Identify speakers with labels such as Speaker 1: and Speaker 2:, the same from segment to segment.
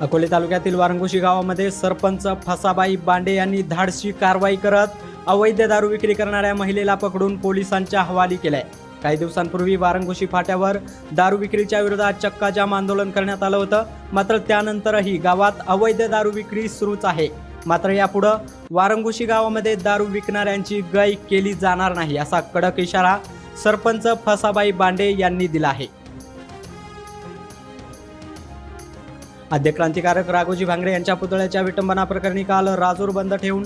Speaker 1: अकोले तालुक्यातील वारंगुशी गावामध्ये सरपंच फसाबाई बांडे यांनी धाडसी कारवाई करत अवैध दारू विक्री करणाऱ्या महिलेला पकडून पोलिसांच्या हवाली केलाय. काही दिवसांपूर्वी वारंगुशी फाट्यावर दारू विक्रीच्या विरोधात चक्काजाम आंदोलन करण्यात आलं होतं. मात्र त्यानंतरही गावात अवैध दारू विक्री सुरूच आहे. मात्र यापुढं वारंगुशी गावामध्ये दारू विकणाऱ्यांची गय केली जाणार नाही असा कडक इशारा सरपंच फसाबाई बांडे यांनी दिला आहे. आद्य क्रांतिकारक राघोजी भांगरे यांच्या पुतळ्याच्या विटंबना प्रकरणी काल राजूर बंद ठेवून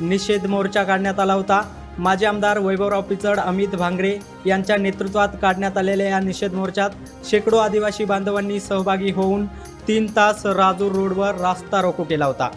Speaker 1: निषेध मोर्चा काढण्यात आला होता. माजी आमदार वैभवराव पिचड अमित भांगरे यांच्या नेतृत्वात काढण्यात आलेल्या या निषेध मोर्चात शेकडो आदिवासी बांधवांनी सहभागी होऊन तीन तास राजूर रोडवर रास्ता रोको केला होता.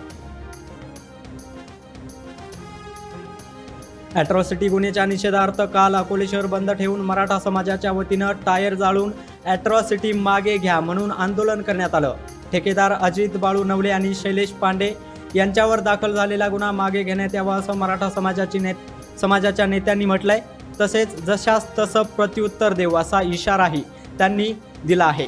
Speaker 1: ॲट्रॉसिटी गुन्ह्याच्या निषेधार्थ काल अकोले शहर बंद ठेवून मराठा समाजाच्या वतीनं टायर जाळून ॲट्रॉसिटी मागे घ्या म्हणून आंदोलन करण्यात आलं. ठेकेदार अजित बाळू नवले आणि शैलेश पांडे यांच्यावर दाखल झालेला गुन्हा मागे घेण्यात यावा असं मराठा समाजाची ने समाजाच्या नेत्यांनी म्हटलंय. तसेच जशास तसं प्रत्युत्तर देऊ असा इशाराही त्यांनी दिला आहे.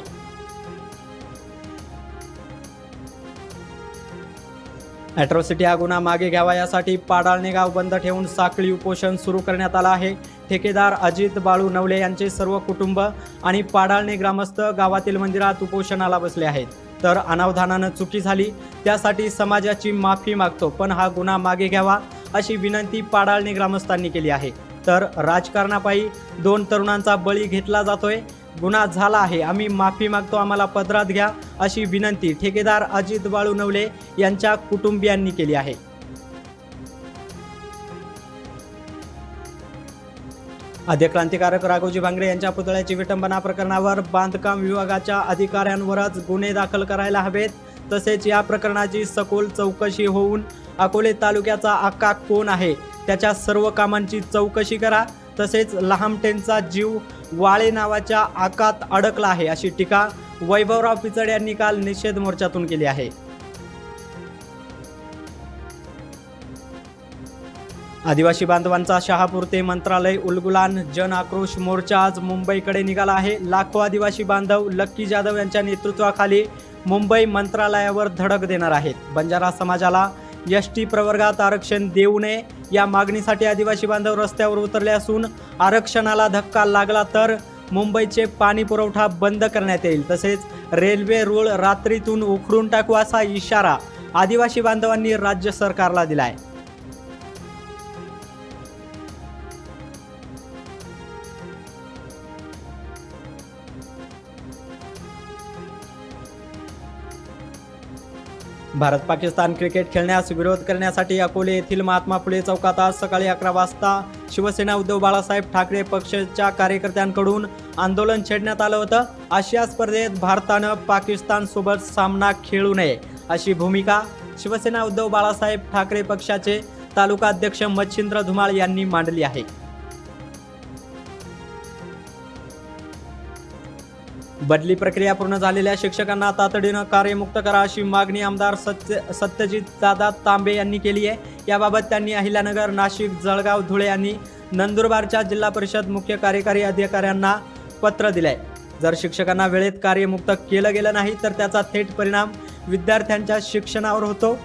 Speaker 1: ॲट्रॉसिटी हा गुन्हा मागे घ्यावा यासाठी पाडाळणे गाव बंद ठेवून साखळी उपोषण सुरू करण्यात आलं आहे. ठेकेदार अजित बाळू नवले यांचे सर्व कुटुंब आणि पाडाळणे ग्रामस्थ गावातील मंदिरात उपोषणाला बसले आहेत. तर अनावधानानं चुकी झाली. त्यासाठी समाजाची माफी मागतो पण हा गुन्हा मागे घ्यावा अशी विनंती पाडाळणी ग्रामस्थांनी केली आहे. तर राजकारणापायी दोन तरुणांचा बळी घेतला जातोय. गुन्हा झाला आहे आम्ही माफी मागतो आम्हाला पदरात घ्या अशी विनंती ठेकेदार अजित बाळू नवले यांच्या कुटुंबियांनी केली आहे. आद्य क्रांतिकारक राघोजी भांगरे यांच्या पुतळ्याची विटंबना प्रकरणावर बांधकाम विभागाच्या अधिकाऱ्यांवरच गुन्हे दाखल करायला हवेत. तसेच या प्रकरणाची सखोल चौकशी होऊन अकोले तालुक्याचा आका कोण आहे त्याच्या सर्व कामांची चौकशी करा. तसेच लहामटेंचा जीव वाळे नावाच्या आकात अडकला आहे अशी टीका वैभवराव पिचड यांनी काल निषेध मोर्चातून केली आहे. आदिवासी बांधवांचा शहापूर ते मंत्रालय उलगुलान जन आक्रोश मोर्चा आज मुंबईकडे निघाला आहे. लाखो आदिवासी बांधव लक्की जाधव यांच्या नेतृत्वाखाली मुंबई मंत्रालयावर धडक देणार आहेत. बंजारा समाजाला एस टी प्रवर्गात आरक्षण देऊ नये या मागणीसाठी आदिवासी बांधव रस्त्यावर उतरले असून आरक्षणाला धक्का लागला तर मुंबईचे पाणी पुरवठा बंद करण्यात येईल. तसेच रेल्वे रूळ रात्रीतून उखडून टाकू असा इशारा आदिवासी बांधवांनी राज्य सरकारला दिला आहे भारत पाकिस्तान क्रिकेट खेळण्यास विरोध करण्यासाठी अकोले येथील महात्मा फुले चौकात आज सकाळी अकरा वाजता शिवसेना उद्धव बाळासाहेब ठाकरे पक्षाच्या कार्यकर्त्यांकडून आंदोलन छेडण्यात आलं होतं. आशिया स्पर्धेत भारतानं पाकिस्तानसोबत सामना खेळू नये अशी भूमिका शिवसेना उद्धव बाळासाहेब ठाकरे पक्षाचे तालुका अध्यक्ष मच्छिंद्र धुमाळ यांनी मांडली आहे. बदली प्रक्रिया पूर्ण झालेल्या शिक्षकांना तातडीनं कार्यमुक्त करा अशी मागणी आमदार सत्य सत्यजित दादा तांबे यांनी केली आहे. याबाबत त्यांनी अहिल्यानगर नाशिक जळगाव धुळे आणि नंदुरबारच्या जिल्हा परिषद मुख्य कार्यकारी अधिकाऱ्यांना पत्र दिलंय. जर शिक्षकांना वेळेत कार्यमुक्त केलं गेलं नाही तर त्याचा थेट परिणाम विद्यार्थ्यांच्या शिक्षणावर होतो.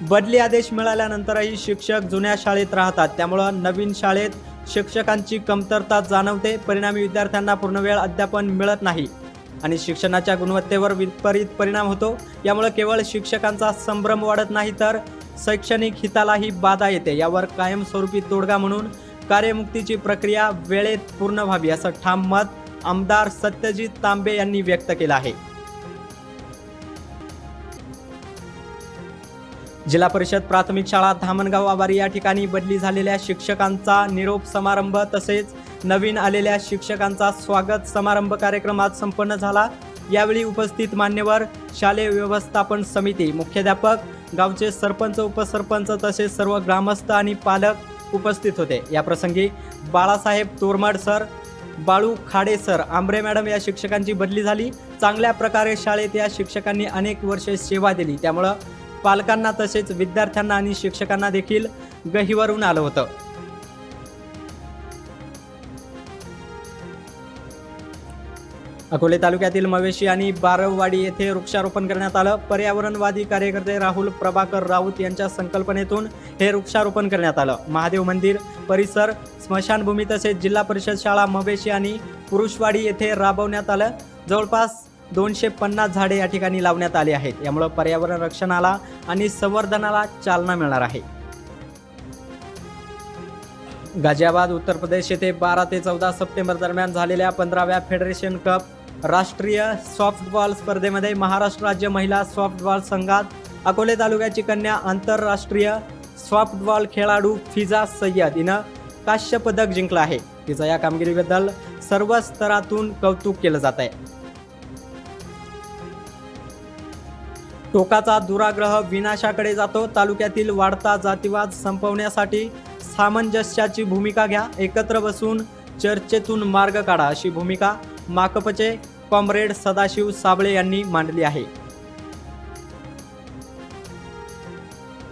Speaker 1: बदली आदेश मिळाल्यानंतरही शिक्षक जुन्या शाळेत राहतात. त्यामुळं नवीन शाळेत शिक्षकांची कमतरता जाणवते. परिणामी विद्यार्थ्यांना पूर्णवेळ अध्यापन मिळत नाही. आणि शिक्षणाच्या गुणवत्तेवर विपरीत परिणाम होतो. यामुळे केवळ शिक्षकांचा संभ्रम वाढत नाही तर शैक्षणिक हितालाही बाधा येते. यावर कायमस्वरूपी तोडगा म्हणून कार्यमुक्तीची प्रक्रिया वेळेत पूर्ण व्हावी असं ठाम मत आमदार सत्यजित तांबे यांनी व्यक्त केलं आहे. जिल्हा परिषद प्राथमिक शाळा धामणगाव आवारी या ठिकाणी बदली झालेल्या शिक्षकांचा निरोप समारंभ तसेच नवीन आलेल्या शिक्षकांचा स्वागत समारंभ कार्यक्रम आज संपन्न झाला. यावेळी उपस्थित मान्यवर शालेय व्यवस्थापन समिती मुख्याध्यापक गावचे सरपंच उपसरपंच तसेच सर्व ग्रामस्थ आणि पालक उपस्थित होते. याप्रसंगी Balasaheb Toramad sir Balu Khade sir Ambare madam या शिक्षकांची बदली झाली. चांगल्या प्रकारे शाळेत या शिक्षकांनी अनेक वर्षे सेवा दिली. त्यामुळं पालकांना तसेच विद्यार्थ्यांना आणि शिक्षकांना देखील गहिवरून आलं होतं. अकोले तालुक्यातील मवेशी आणि बारववाडी येथे वृक्षारोपण करण्यात आलं. पर्यावरणवादी कार्यकर्ते राहुल प्रभाकर राऊत यांच्या संकल्पनेतून हे वृक्षारोपण करण्यात आलं. महादेव मंदिर परिसर स्मशानभूमी तसेच जिल्हा परिषद शाळा मवेशी आणि पुरुषवाडी येथे राबवण्यात आलं. जवळपास दोनशे पन्नास झाडे या ठिकाणी लावण्यात आली आहेत. यामुळे पर्यावरण रक्षणाला आणि संवर्धनाला चालना मिळणार आहे. गाझियाबाद उत्तर प्रदेश येथे बारा ते चौदा सप्टेंबर दरम्यान झालेल्या पंधराव्या फेडरेशन कप राष्ट्रीय सॉफ्टबॉल स्पर्धेमध्ये महाराष्ट्र राज्य महिला सॉफ्टबॉल संघात अकोले तालुक्याची कन्या आंतरराष्ट्रीय सॉफ्टबॉल खेळाडू फिजा सय्यद हिनं काश्य पदक जिंकलं आहे. तिचं या कामगिरीबद्दल सर्व स्तरातून कौतुक केलं जात आहे. टोकाचा दुराग्रह विनाशाकडे जातो. तालुक्यातील वाढता जातीवाद संपवण्यासाठी सामंजस्याची भूमिका घ्या. एकत्र बसून चर्चेतून मार्ग काढा अशी भूमिका माकपचे कॉम्रेड सदाशिव साबळे यांनी मांडली आहे.